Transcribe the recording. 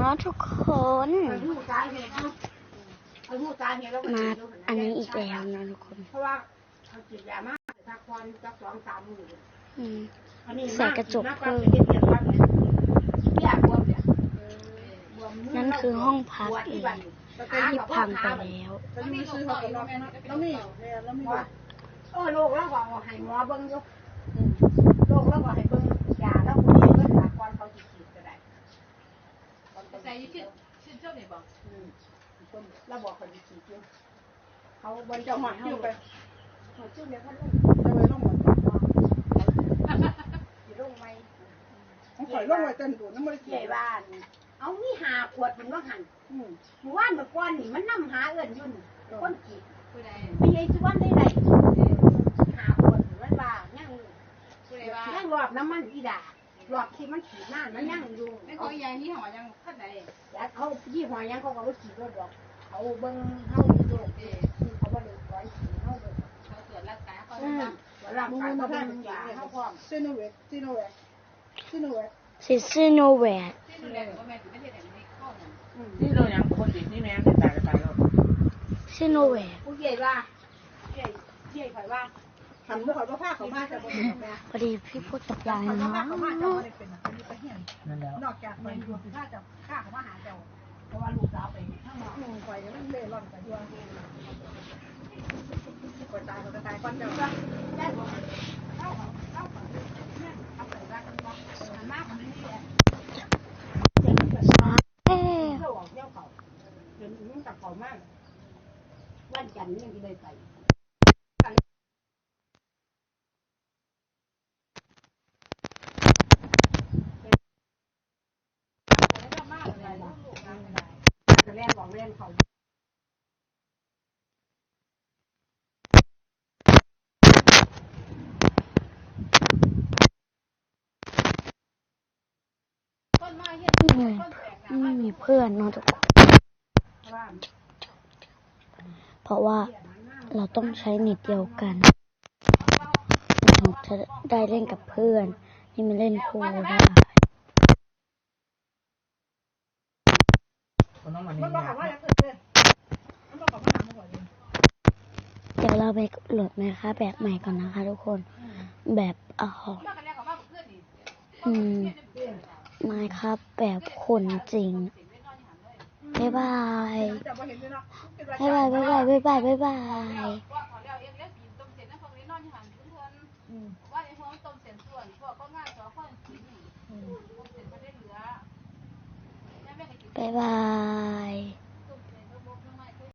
เนาะทุกคนไปหูสาเหตุเนาะไปหูสาเหตุแล้วก็มาดูอันนี้อีกแล้วนะทุกคนเพราะว่าเขากินยามากถ้าควันจักสองสามมืออืมอันนี้ใส่กระจกเพิ่มเพิ่มเนี่ยบวมเนี่ยบวมมืนั่นคือห้องพักปวดเอที่งบัดที่พังไปแล้วแล้วมีซื้อเขาแล้วแล้วมีแล้วมีว่าเออโรคแล้วก็เอาให้หมอเบิ่งอยู่โรคแล้วก็ให้เบิ่งยาแล้วคนนี้เบิ่งจากควันเขาสิฉีดก็ได้ ใส่ชื่อชื่อเจ้าเนี่ยบอกอืมคนเราบอกคนสิฉีดอยู่เขาบนจะหอยเฮาไปหอยชื่อเดียวเขาลูกจะไปลงหมดสิลงไหมของข่อยลงไว้เต้นดูน้ำมันใหญ่บ้าน เอามีหาขวดมันว่าหันอืมหมู่บ้านเมื่อก่อนนี่มันนำหาเอิ้นอยุ่นคนกีดผู้ใดไม่ใช่ชวนได้ไรหาขวดมันว่ายัง ผู้ใดว่า ยังรอบน้ำมันอีดา หลอดที่มันขีดหน้ามันยังอยู่ไม่เอาก็ยายนี่หัวยังขั้นใดแล้วเขายี่ห้อยังเขาก็บ่ขีดรถดอกเขาเบิ่งเฮาอยู่โลกเออคือเขาบ่ได้ร้อยขีดเฮาเลยเขาตรวจร่างกายเขาอืมทำว่าร่างกายเขาเบิ่งยาเฮาพร้อมซีโนเวคซีโนเวคซีโนเวคซิซิโนแวคที่ดูแลก็แม่ถึงไม่ใช่แต่ไม่เข้าเนี่ยอืมนี่เรายังคนติดนี่แม่ติดตายกันตายแล้วซิโนแวคผู้ใหญ่ว่าใหญ่ใหญ่ข่อยว่า หันบ่ข่อยบ่พาเขามาจะบ่เป็นแม่พอดีพี่พูดตกยางข่อยบ่เนาะเขามาจะบ่ได้เป็นแบบนี้ไปเห็นนั่นแล้วนอกจากข่อยอยู่ถ้าจะฆ่าเขามาหาเจ้าเพราะว่าลูกสาวไปข้างนอกอืมข่อยมันเล่ร่อนไปด้วยข่อยตายข่อยก็ตายก่อนเจ้าได้บ่เล่าเขาเล่าเนี่ยเอาไปว่ากันบ่มันมากมันนี่แหละเอ๊ะเที่ยวออกเที่ยวเขาเห็นมักเขามากวันจันทร์ยังได้ไป จะแล่นบอก เล่นขาต้นไม้เห็นไม่มีไม่มีเพื่อนนาะทุกคนเพราะว่าเราต้องใช้เน็ตเดียวกันถึงจะได้เล่นกับเพื่อน นี่มันเล่นคู่ได้ คนต้องมานี่มันบ่นะเขาว่าอย่างอื่นเลยมันบ่เขามาหาข่อยเลยเดี๋ยวเราไปโหลดไหมคะ แบบใหม่ก่อนนะคะทุกคน แบบเอ่อมากันแล้วกับว่าเพื่อนนี่อืมไม่ครับ แบบคนจริงบ๊ายบายเจ้าบ่เห็นด้วยเนาะบ๊ายบายบ๊ายบายบ๊ายบายบ๊ายบาย นต้